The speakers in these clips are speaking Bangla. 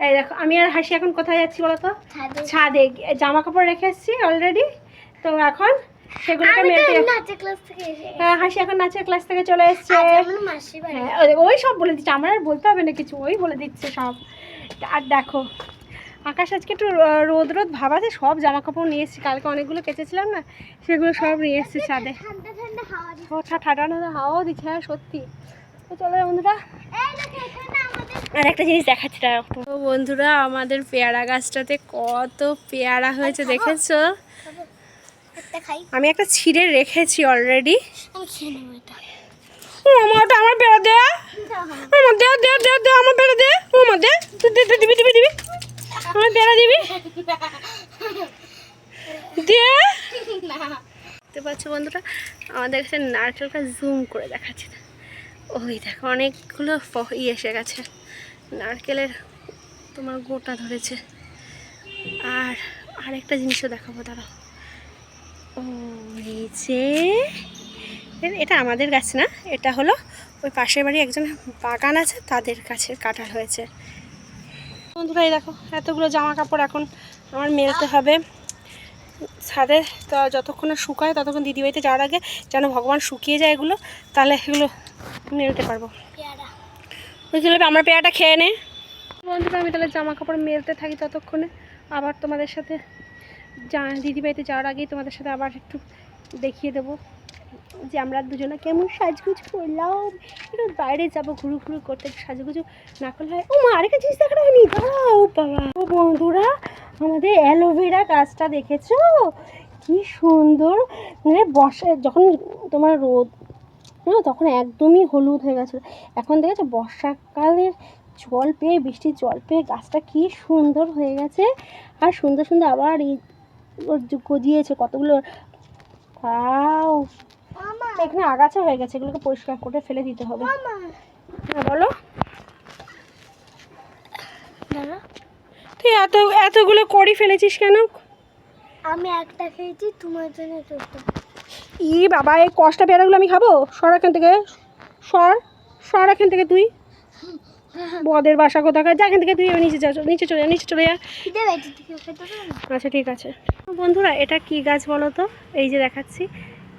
এই দেখো আমি আর হাসি এখন কোথায় যাচ্ছি বলো তো? ছাদে। জামা কাপড় রেখে এসেছি অলরেডি তো এখন সেগুলোকে মেলতে হ্যাঁ, হাসি এখন নাচের ক্লাস থেকে চলে এসছে। হ্যাঁ ওই- সব বলে দিচ্ছে আমার আর বলতে হবে না কিছু ওই বলে দিচ্ছে সব। আর দেখো আকাশ আজকে একটু রোদ রোদ ভাব আছে সব জামা কাপড় নিয়ে এসেছি কালকে অনেকগুলো কেচেছিলাম না সেগুলো সব নিয়ে এসেছি ছাদে। ঠান্ডা ঠান্ডা হাওয়াও দিচ্ছে হ্যাঁ সত্যি। তো চলো বন্ধুরা। আর একটা জিনিস দেখাচ্ছি তো বন্ধুরা আমাদের পেয়ারা গাছটাতে কত পেয়ারা হয়েছে দেখেছ? আমি একটা ছিঁড়ে রেখেছি অলরেডি আমার পেয়ারা দে। আমার দে দে দে দে আমার পেয়ারা দে। আমার দে তুই দে দে দিবি দিবি দিবি। আমার পেয়ারা দিবি। দে। দেখতে পাচ্ছ বন্ধুরা আমাদের কাছে নারকেলটা জুম করে দেখাচ্ছি। ওই দেখো অনেকগুলো ফ- ই এসে গেছে। নারকেলের তোমার গোটা ধরেছে। আর আরেকটা জিনিসও দেখাবো, দাঁড়াও। ও এই যে এটা আমাদের গাছ না? এটা হলো ওই পাশের বাড়ি একজন বাগান আছে, তাদের কাছে কাঁঠাল হয়েছে। বন্ধুরা, এই দেখো, এতগুলো জামা কাপড় এখন আমার মেলতে হবে। ছাদে যতক্ষণ শুকায় ততক্ষণ দিদিবাড়িতে যাওয়ার আগে যেন ভগবান শুকিয়ে যায় এগুলো, তাহলে এগুলো মেলতে পারব। বুঝলে আমার পেয়াটা খেয়ে নে। বন্ধুরা আমি তাহলে জামা কাপড় মেলতে থাকি ততক্ষণে। আবার তোমাদের সাথে যা দিদিবাড়িতে যাওয়ার আগেই তোমাদের সাথে আবার একটু দেখিয়ে দেবো যে আমরা দুজনে কেমন সাজগুজ করলাম। একটু বাইরে যাব, ঘুরু ঘুরু করতে সাজগুজু না করলে হয় ও মা, আরেকটা জিনিস দেখা হয়নি? দাঁড়াও বাবা। ও বন্ধুরা, আমাদের অ্যালোভেরা গাছটা দেখেছ? কি সুন্দর। মানে বর্ষা যখন তোমার রোদ না তখন একদমই হলুদ হয়ে গেছিল। এখন দেখেছ বর্ষাকালের জল পেয়ে বৃষ্টির জল পেয়ে গাছটা কি সুন্দর হয়ে গেছে। আর সুন্দর সুন্দর আবার এই গজিয়েছে কতগুলো। মামা! এখানে আগাছা হয়ে গেছে এগুলোকে পরিষ্কার করে ফেলে দিতে হবে। হ্যাঁ বলো। তুই এত এতগুলো করি ফেলেছিস কেন? আমি একটা খেয়েছি তোমার জন্য ই বাবা এই কষ্টা পেয়ারাগুলো আমি খাব? সর এখান থেকে। সর সর এখান থেকে তুই। বদের বাসা কোথাকার? যা এখান থেকে তুই নিচে যা নিচে চলে যা নিচে চলে যা। আচ্ছা ঠিক আছে। বন্ধুরা এটা কি গাছ বলো তো? এই যে দেখাচ্ছি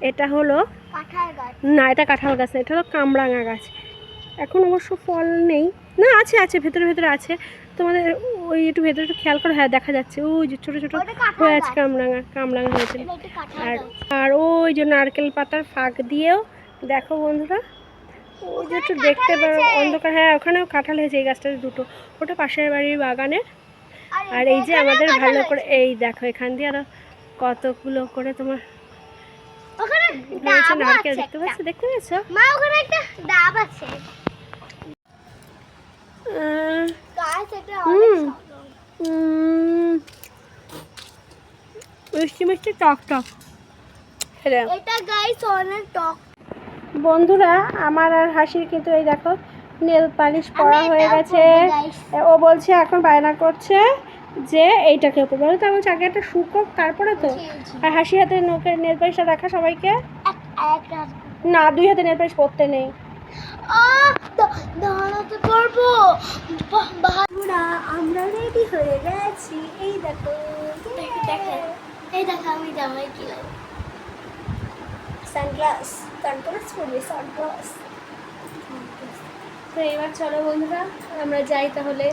এটা হলো না এটা কাঁঠাল গাছ না এটা হলো কামরাঙা গাছ। এখন অবশ্য ফল নেই। না আছে আছে ভেতরে ভেতরে আছে। তোমাদের ওই একটু ভেতরে একটু খেয়াল করো হ্যাঁ দেখা যাচ্ছে। ওই যে ছোটো ছোটো হয়ে আছে কামরাঙা কামরাঙা হয়েছে। আর আর ওই যে নারকেল পাতার ফাঁক দিয়েও দেখো বন্ধুরা ওই যে একটু দেখতে পারো অন্ধকার হ্যাঁ ওখানেও কাঁঠাল হয়েছে এই গাছটা দুটো। ওটা পাশের বাড়ির বাগানে আর এই যে আমাদের ভালো করে এই দেখো এখান দিয়ে আরও কতগুলো করে তোমার ওখানে আছে দেখতে। পাচ্ছ? দেখতে পেয়েছ মা ওখানে একটা ডাব আছে। গাছ এটা হুম। অনেক সুন্দর। উম, মিষ্টি মিষ্টি টক টক। এটা এটা গাইস অনেক টক। বন্ধুরা আমার আর হাসির কিন্তু এই দেখো নেল পালিশ পরা আমি হয়ে গেছে। ও বলছে এখন বায়না করছে যে এইটাকে উপর। বলো তো বলছে আগে একটা শুকোক তারপরে তো। আর হাসি হাতে নোকে নেল পালিশটা দেখা সবাইকে? না দুই হাতে নেল পালিশ পরতে নেই। দাঁড়াতে পারব। আমরা রেডি হয়ে গেছি। এই দেখো দেখো। এই দেখো আমি জামাই কিলাম সানগ্লাস সানগ্লাস পরবে সানগ্লাস তো এবার চলো বন্ধুরা আমরা যাই তাহলে।